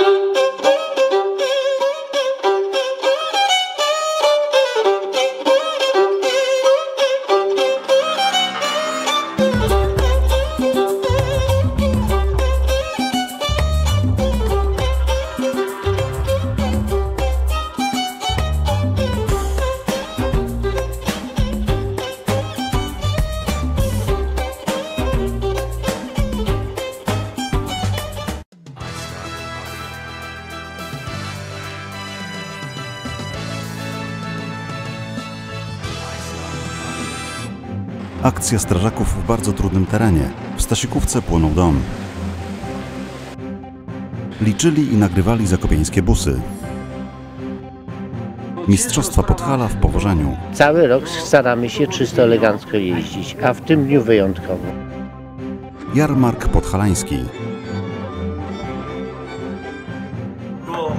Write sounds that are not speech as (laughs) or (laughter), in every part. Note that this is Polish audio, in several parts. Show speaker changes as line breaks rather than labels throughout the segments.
Thank you. Akcja strażaków w bardzo trudnym terenie. W Stasikówce płonął dom. Liczyli i nagrywali zakopiańskie busy. Mistrzostwa Podhala w powożeniu.
Cały rok staramy się czysto elegancko jeździć, a w tym dniu wyjątkowo.
Jarmark podhalański.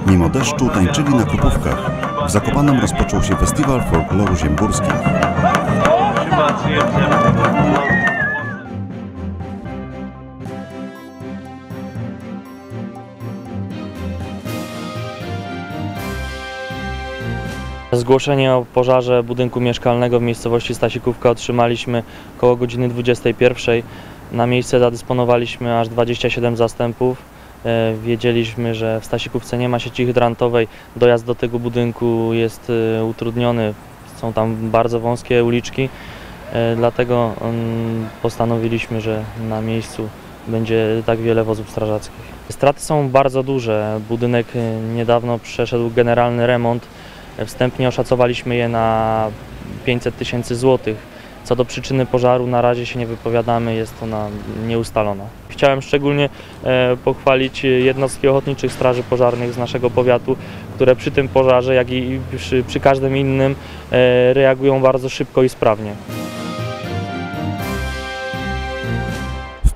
Mimo deszczu tańczyli na kupówkach. W Zakopanem rozpoczął się festiwal folkloru ziemgórskich.
Zgłoszenie o pożarze budynku mieszkalnego w miejscowości Stasikówka otrzymaliśmy około godziny 21. Na miejsce zadysponowaliśmy aż 27 zastępów. E, Wiedzieliśmy, że w Stasikówce nie ma sieci hydrantowej. Dojazd do tego budynku jest e, utrudniony. Są tam bardzo wąskie uliczki. E, Dlatego mm, postanowiliśmy, że na miejscu będzie tak wiele wozów strażackich. Straty są bardzo duże. Budynek e, niedawno przeszedł generalny remont. Wstępnie oszacowaliśmy je na 500 tysięcy złotych. Co do przyczyny pożaru na razie się nie wypowiadamy, jest ona nieustalona. Chciałem szczególnie e, pochwalić jednostki ochotniczych straży pożarnych z naszego powiatu, które przy tym pożarze, jak i przy, przy każdym innym e, reagują bardzo szybko i sprawnie.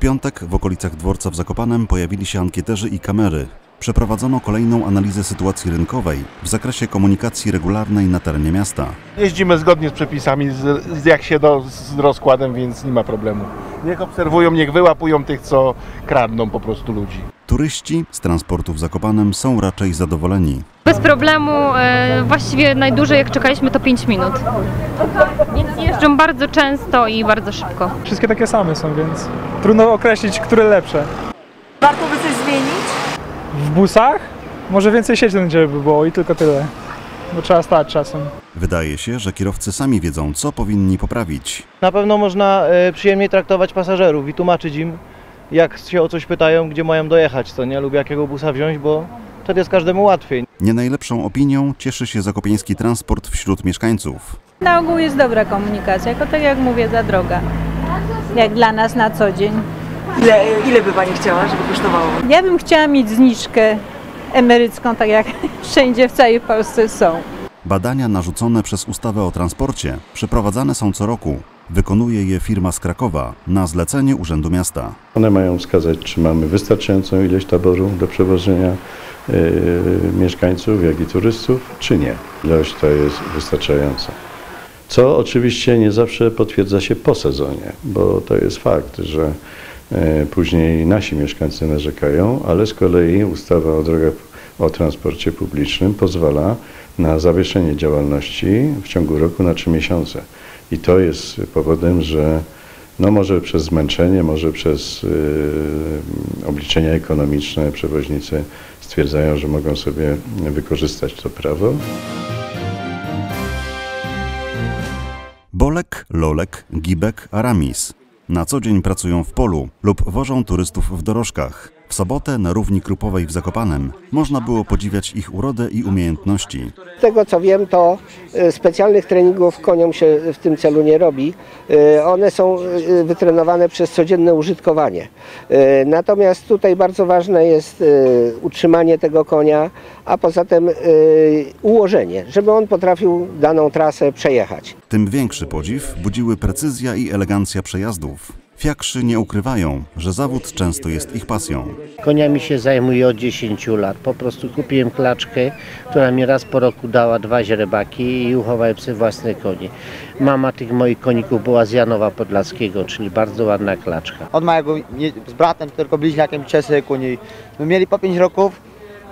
Piątek w okolicach dworca w Zakopanem pojawili się ankieterzy i kamery. Przeprowadzono kolejną analizę sytuacji rynkowej w zakresie komunikacji regularnej na terenie miasta.
Jeździmy zgodnie z przepisami, z, z jak się do, z rozkładem, więc nie ma problemu. Niech obserwują, niech wyłapują tych, co kradną po prostu ludzi.
Turyści z transportu w Zakopanem są raczej zadowoleni.
Bez problemu, e, właściwie najdłużej jak czekaliśmy to 5 minut. Więc jeżdżą bardzo często i bardzo szybko.
Wszystkie takie same są, więc trudno określić, które lepsze.
Warto by coś zmienić?
W busach może więcej siedzeń by było i tylko tyle. Bo trzeba stać czasem.
Wydaje się, że kierowcy sami wiedzą, co powinni poprawić.
Na pewno można e, przyjemniej traktować pasażerów i tłumaczyć im, jak się o coś pytają, gdzie mają dojechać, co nie, lub jakiego busa wziąć, bo wtedy jest każdemu łatwiej.
Nie najlepszą opinią cieszy się zakopiański transport wśród mieszkańców.
Na ogół jest dobra komunikacja, tylko tak jak mówię, za droga. Jak dla nas na co dzień.
Ile, ile by Pani chciała, żeby kosztowało?
Ja bym chciała mieć zniżkę emerycką, tak jak (laughs) wszędzie w całej Polsce są.
Badania narzucone przez ustawę o transporcie przeprowadzane są co roku. Wykonuje je firma z Krakowa na zlecenie Urzędu Miasta.
One mają wskazać, czy mamy wystarczającą ilość taboru do przewożenia yy, mieszkańców, jak i turystów, czy nie. Ilość to jest wystarczająca. Co oczywiście nie zawsze potwierdza się po sezonie, bo to jest fakt, że później nasi mieszkańcy narzekają, ale z kolei ustawa o drogach o transporcie publicznym pozwala na zawieszenie działalności w ciągu roku na trzy miesiące. I to jest powodem, że no może przez zmęczenie, może przez y, obliczenia ekonomiczne przewoźnicy stwierdzają, że mogą sobie wykorzystać to prawo.
Bolek, Lolek, Gibek, Aramis. Na co dzień pracują w polu lub wożą turystów w dorożkach. W sobotę na równi Krupowej w Zakopanem można było podziwiać ich urodę i umiejętności.
Z tego co wiem, to e, specjalnych treningów koniom się w tym celu nie robi. E, One są e, wytrenowane przez codzienne użytkowanie. Natomiast tutaj bardzo ważne jest utrzymanie tego konia, a poza tym ułożenie, żeby on potrafił daną trasę przejechać.
Tym większy podziw budziły precyzja i elegancja przejazdów. Fiakrzy nie ukrywają, że zawód często jest ich pasją.
Koniami się zajmuję od 10 lat. Po prostu kupiłem klaczkę, która mi raz po roku dała dwa źrebaki i uchowałem sobie własne konie. Mama tych moich koników była z Janowa Podlaskiego, czyli bardzo ładna klaczka.
Od małego z bratem, tylko bliźniakiem Czesy koni. My mieli po 5 roków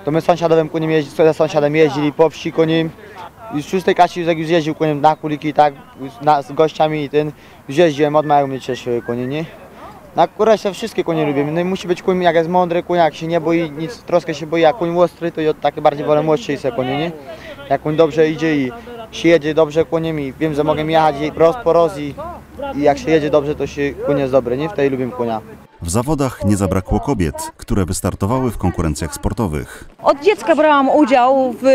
to my z sąsiadowym koniem jeździ, ze sąsiadem jeździli po wsi koniem. Już w szóstej klasie już jak już jeździł koniem na kuliki, tak, na, z gościami i ten, już jeździłem od małego mnie cieszyły konie, nie? Na resztę wszystkie konie lubię, no i musi być koń, jak jest mądry, koń jak się nie boi, nic, troszkę się boi, jak koń ostry, to ja takie bardziej wolę młodsze se konie, nie? Jak koń dobrze idzie i się jedzie dobrze koniem i wiem, że mogę jechać roz po roz i, i jak się jedzie dobrze, to się koń jest dobry, nie? Wtedy lubię konia.
W zawodach nie zabrakło kobiet, które wystartowały w konkurencjach sportowych.
Od dziecka brałam udział w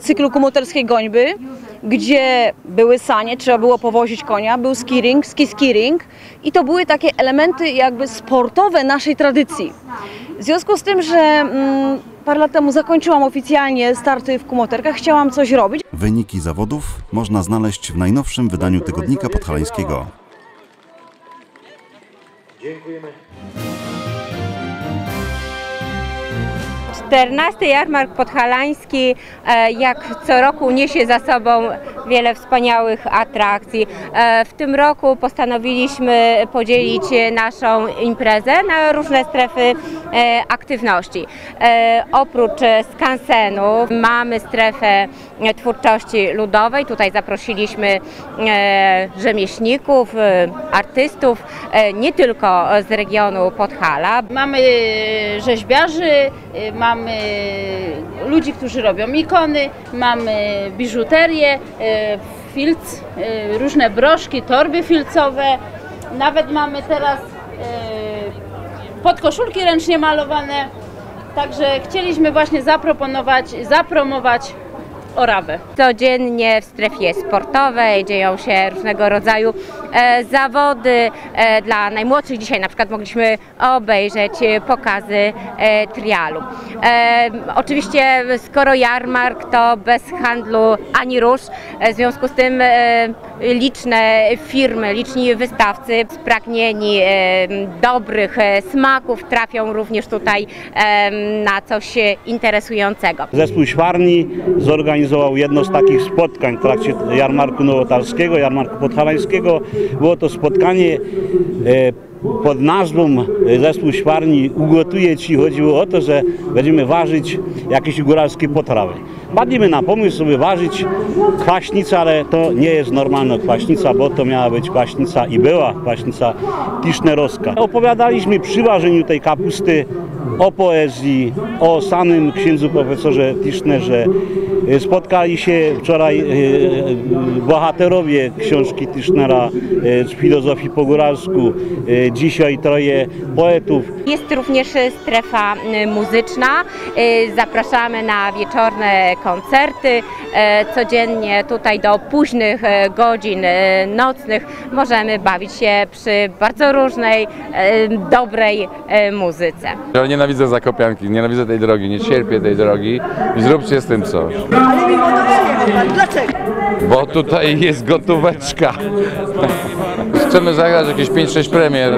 cyklu komuterskiej gońby, gdzie były sanie, trzeba było powozić konia, był skiring, ski skiring i to były takie elementy jakby sportowe naszej tradycji. W związku z tym, że mm, parę lat temu zakończyłam oficjalnie starty w kumoterkach, chciałam coś robić.
Wyniki zawodów można znaleźć w najnowszym wydaniu Tygodnika Podhalańskiego.
14 jarmark podhalański e, jak co roku niesie za sobą wiele wspaniałych atrakcji. E, W tym roku postanowiliśmy podzielić naszą imprezę na różne strefy e, aktywności. E, Oprócz skansenu mamy strefę twórczości ludowej. Tutaj zaprosiliśmy rzemieślników, artystów, nie tylko z regionu Podhala.
Mamy rzeźbiarzy, mamy ludzi, którzy robią ikony, mamy biżuterię, filc, y, różne broszki, torby filcowe. Nawet mamy teraz y, podkoszulki ręcznie malowane. Także chcieliśmy właśnie zaproponować, zapromować Orawę.
Codziennie w strefie sportowej dzieją się różnego rodzaju zawody e, dla najmłodszych. Dzisiaj na przykład mogliśmy obejrzeć e, pokazy e, trialu. E, oczywiście skoro jarmark to bez handlu ani rusz, e, w związku z tym e, liczne firmy, liczni wystawcy spragnieni dobrych e, smaków trafią również tutaj na coś interesującego.
Zespół Świarni zorganizował jedno z takich spotkań w trakcie jarmarku nowotarskiego, jarmarku podhalańskiego. Było to spotkanie e, pod nazwą e, Zespół Świarni ugotuje Ci. Chodziło o to, że będziemy ważyć jakieś góralskie potrawy. Padliśmy na pomysł, żeby ważyć kwaśnicę, ale to nie jest normalna kwaśnica, bo to miała być kwaśnica i była kwaśnica tisznerowska. Opowiadaliśmy przy ważeniu tej kapusty o poezji, o samym księdzu profesorze Tischnerze. E, Spotkali się wczoraj e, bohaterowie książki Tischnera e, z filozofii po góralsku. E, Dzisiaj troje poetów.
Jest również strefa muzyczna. Zapraszamy na wieczorne koncerty. E, Codziennie tutaj do późnych e, godzin e, nocnych możemy bawić się przy bardzo różnej, e, dobrej e, muzyce.
Ja nienawidzę Zakopianki, nienawidzę tej drogi, nie cierpię tej drogi i zróbcie z tym coś.
Ale mimo to nie wie pan, dlaczego?
Bo tutaj jest gotóweczka. Chcemy zagrać jakieś 5-6 premier.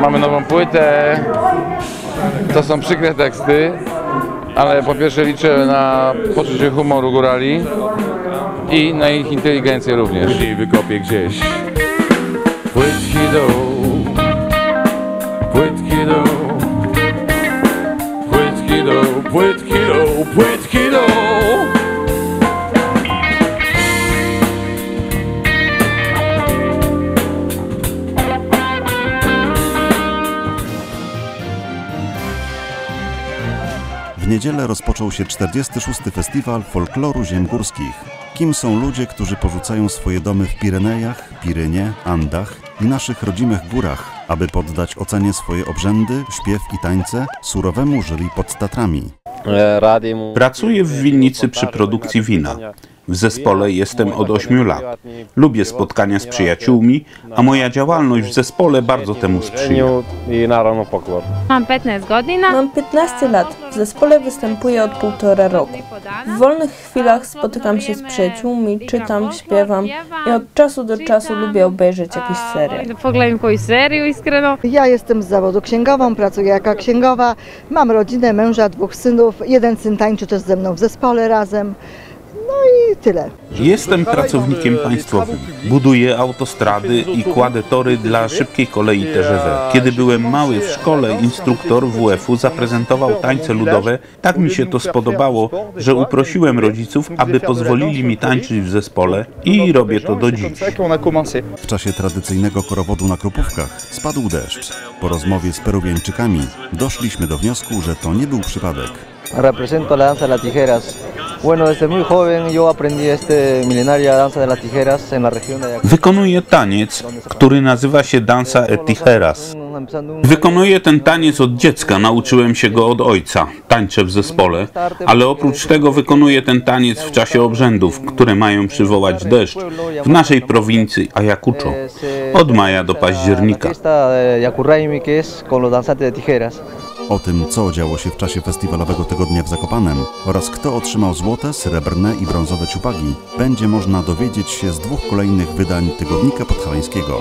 Mamy nową płytę. To są przykre teksty, ale po pierwsze liczę na poczucie humoru górali i na ich inteligencję również. Później wykopię gdzieś płytki dół, płytki dół, płytki dół, płytki dół, płytki dół.
Niedzielę rozpoczął się 46. Festiwal Folkloru Ziem Górskich. Kim są ludzie, którzy porzucają swoje domy w Pirenejach, Pirynie, Andach i naszych rodzimych górach, aby poddać ocenie swoje obrzędy, śpiew i tańce surowemu jury pod Tatrami.
Pracuję w winnicy przy produkcji wina. W zespole jestem od 8 lat. Lubię spotkania z przyjaciółmi, a moja działalność w zespole bardzo temu sprzyja.
Mam 15 godina.
Mam 15 lat. W zespole występuję od półtora roku. W wolnych chwilach spotykam się z przyjaciółmi, czytam, śpiewam i od czasu do czasu lubię obejrzeć jakiś serial.
Ja jestem z zawodu księgową, pracuję jako księgowa. Mam rodzinę, męża, dwóch synów. Jeden syn tańczy też ze mną w zespole razem. I tyle.
Jestem pracownikiem państwowym. Buduję autostrady i kładę tory dla szybkiej kolei TGV. Kiedy byłem mały w szkole, instruktor WF-u zaprezentował tańce ludowe. Tak mi się to spodobało, że uprosiłem rodziców, aby pozwolili mi tańczyć w zespole i robię to do dziś.
W czasie tradycyjnego korowodu na Krupówkach spadł deszcz. Po rozmowie z Peruwiańczykami doszliśmy do wniosku, że to nie był przypadek.
Represento la danza las tijeras. Bueno, desde muy joven yo aprendí este milenaria danza de las tijeras en la región de.
Wykonuję taniec, który nazywa się danza e tijeras. Wykonuję ten taniec od dziecka, nauczyłem się go od ojca. Tańczę w zespole, ale oprócz tego wykonuję ten taniec w czasie obrzędów, które mają przywołać deszcz w naszej prowincji Ayacucho od maja do października.
O tym, co działo się w czasie festiwalowego tygodnia w Zakopanem oraz kto otrzymał złote, srebrne i brązowe ciupagi, będzie można dowiedzieć się z dwóch kolejnych wydań Tygodnika Podhalańskiego.